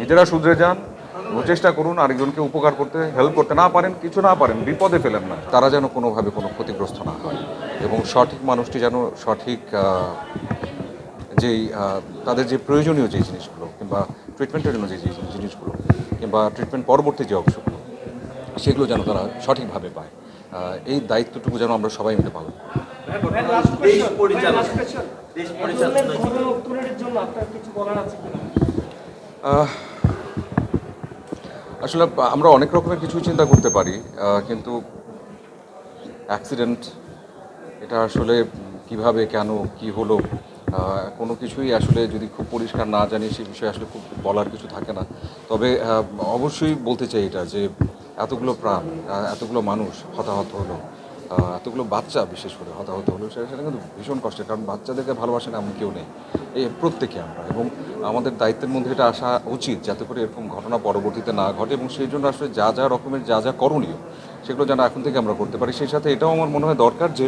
নিজেরা শুধরে যান চেষ্টা করুন আরেকজনকে উপকার করতে হেল্প করতে। না পারেন কিছু না পারেন বিপদে ফেলেন না। তারা যেন কোনোভাবে কোনো ক্ষতিগ্রস্ত না হয়। এবং সঠিক মানুষটি যেন সঠিক যেই তাদের যে প্রয়োজনীয় যে জিনিসগুলো কিংবা ট্রিটমেন্টের জন্য যে জিনিসগুলো কিংবা ট্রিটমেন্ট পরবর্তী যে অংশগুলো সেগুলো যেন তারা সঠিকভাবে পায়। এই দায়িত্বটুকু যেন আমরা সবাই মিলে পালন করি। আসলে আমরা অনেক রকমের কিছু চিন্তা করতে পারি কিন্তু অ্যাক্সিডেন্ট এটা আসলে কীভাবে, কেন, কি হলো কোনো কিছুই আসলে যদি খুব পরিষ্কার না জানি সে বিষয়ে আসলে খুব বলার কিছু থাকে না। তবে অবশ্যই বলতে চাই এটা যে, এতগুলো প্রাণ এতগুলো মানুষ হতাহত হলো। এতগুলো বাচ্চা বিশেষ করে হতাহত হলো, সেটা সেটা কিন্তু ভীষণ কষ্টের, কারণ বাচ্চাদেরকে ভালোবাসেন এমন কেউ নেই। এই প্রত্যেকে আমরা, এবং আমাদের দায়িত্বের মধ্যে এটা আসা উচিত যাতে করে এরকম ঘটনা পরবর্তীতে না ঘটে, এবং সেই জন্য আসলে যা যা রকমের যা যা করণীয়, সেগুলো যেন এখন থেকে আমরা করতে পারি। সেই সাথে এটাও আমার মনে হয় দরকার যে,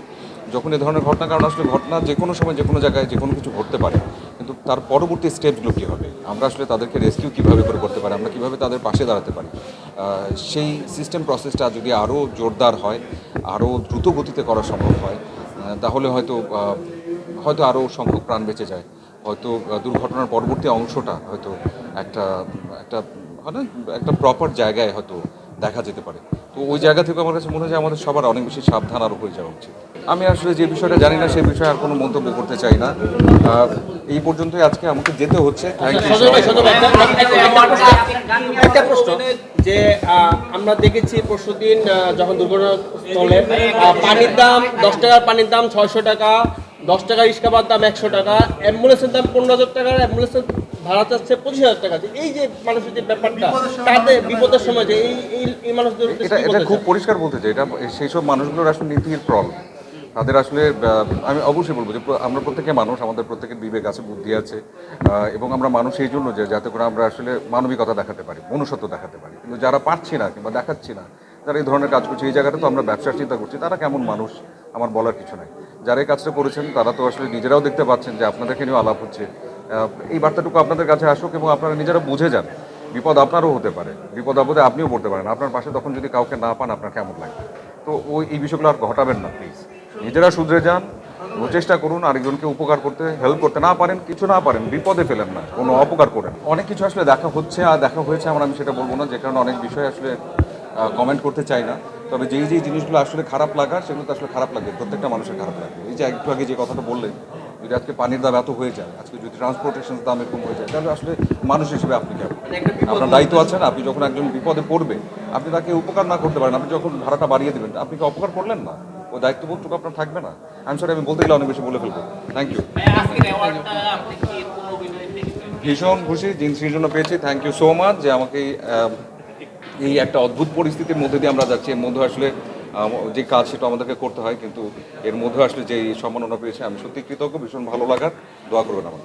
যখন এ ধরনের ঘটনা, কারণ আসলে ঘটনা যে কোনো সময়, যে কোনো জায়গায় যে কোনো কিছু ঘটতে পারে, কিন্তু তার পরবর্তী স্টেপগুলো কী হবে? আমরা আসলে তাদেরকে রেস্কিউ কীভাবে করে করতে পারি? আমরা কীভাবে তাদের পাশে দাঁড়াতে পারি? সেই সিস্টেম প্রসেসটা যদি আরও জোরদার হয় আরও দ্রুত গতিতে করা সম্ভব হয় তাহলে হয়তো হয়তো আরও সংখ্যক প্রাণ বেঁচে যায়। হয়তো দুর্ঘটনার পরবর্তী অংশটা হয়তো একটা একটা মানে একটা প্রপার জায়গায় হয়তো দেখা যেতে পারে। তো ওই জায়গা থেকে আমার কাছে মনে হয় আমাদের সবার অনেক বেশি সাবধান আরও হয়ে যাওয়া উচিত। আমি আসলে যে বিষয়টা জানি না সেই বিষয়ে আর কোনো মন্তব্য করতে চাই না। এই পর্যন্তই আজকে আমাকে যেতে হচ্ছে। একটা প্রশ্ন যে আমরা দেখেছি পরশুদিন আহ, যখন দুর্ঘটনাস্থলে আহ, পানির দাম দশ টাকার পানির দাম ছয়শো টাকা দশ টাকা ইস্কাবার দাম একশো টাকা অ্যাম্বুলেন্সের দাম পনেরো হাজার টাকার অ্যাম্বুলেন্সের ভাড়া চাচ্ছে পঁচিশ হাজার টাকা। এই যে মানুষের যে ব্যাপারটা তাতে বিপদের সময় যে এই এই- মানুষদের এটা খুব পরিষ্কার বলতে চাই। এটা সেই সব মানুষগুলোর আসলে নীতির প্রল। তাদের আসলে আমি অবশ্যই বলব যে আমরা প্রত্যেকে মানুষ, আমাদের প্রত্যেকের বিবেক আছে, বুদ্ধি আছে এবং আমরা মানুষ এই জন্য যে যাতে করে আমরা আসলে মানবিকতা দেখাতে পারি, মনুষ্যত্ব দেখাতে পারি। কিন্তু যারা পারছি না কিংবা দেখাচ্ছি না, যারা এই ধরনের কাজ করছে, এই জায়গাটা তো আমরা ব্যবসার চিন্তা করছি, তারা কেমন মানুষ? আমার বলার কিছু নাই। যারা এই কাজটা করেছেন, তারা তো আসলে নিজেরাও দেখতে পাচ্ছেন যে আপনাদেরকে নিয়েও আলাপ হচ্ছে। এই বার্তাটুকু আপনাদের কাছে আসুক এবং আপনারা নিজেরা বুঝে যান, বিপদ আপনারও হতে পারে, বিপদ আপদে আপনিও পড়তে পারেন। আপনার পাশে তখন যদি কাউকে না পান, আপনার কেমন লাগবে? তো ওই, এই বিষয়গুলো আর ঘটাবেন না প্লিজ নিজেরা শুধরে যান ও চেষ্টা করুন আরেকজনকে উপকার করতে হেল্প করতে না পারেন কিছু না পারেন বিপদে ফেলেন না কোনো অপকার করেন অনেক কিছু আসলে দেখা হচ্ছে আর দেখা হয়েছে আমরা আমি সেটা বলব না যে কারণে অনেক বিষয় আসলে কমেন্ট করতে চাই না। তবে যেই যেই জিনিসগুলো আসলে খারাপ লাগার সেগুলো তো আসলে খারাপ লাগে প্রত্যেকটা মানুষের খারাপ লাগে। এই যে একটু আগে যে কথাটা বললেন যদি আজকে পানির দাম এত হয়ে যায় আজকে যদি ট্রান্সপোর্টেশন দাম এরকম হয়ে যায় তাহলে আসলে মানুষ হিসেবে আপনি কেমন? আপনার দায়িত্ব আছেন আপনি যখন একজন বিপদে পড়বে আপনি তাকে উপকার না করতে পারেন আপনি যখন ভাড়াটা বাড়িয়ে দেবেন আপনি কি অপকার করলেন না? ওই দায়িত্ববোধটুকু আপনার থাকবে না। আমি সরি আমি বলতে গেলে অনেক বেশি বলে ফেলব। থ্যাংক ইউ ভীষণ খুশি জিন্সির জন্য পেয়েছি। থ্যাংক ইউ সো মাচ যে আমাকে এই, একটা অদ্ভুত পরিস্থিতির মধ্যে দিয়ে আমরা যাচ্ছি। এর মধ্যে আসলে যে কাজ সেটা আমাদেরকে করতে হয় কিন্তু এর মধ্যে আসলে যে সম্মাননা পেয়েছে আমি সত্যি কৃতজ্ঞ ভীষণ ভালো লাগার। দোয়া করবেন আমার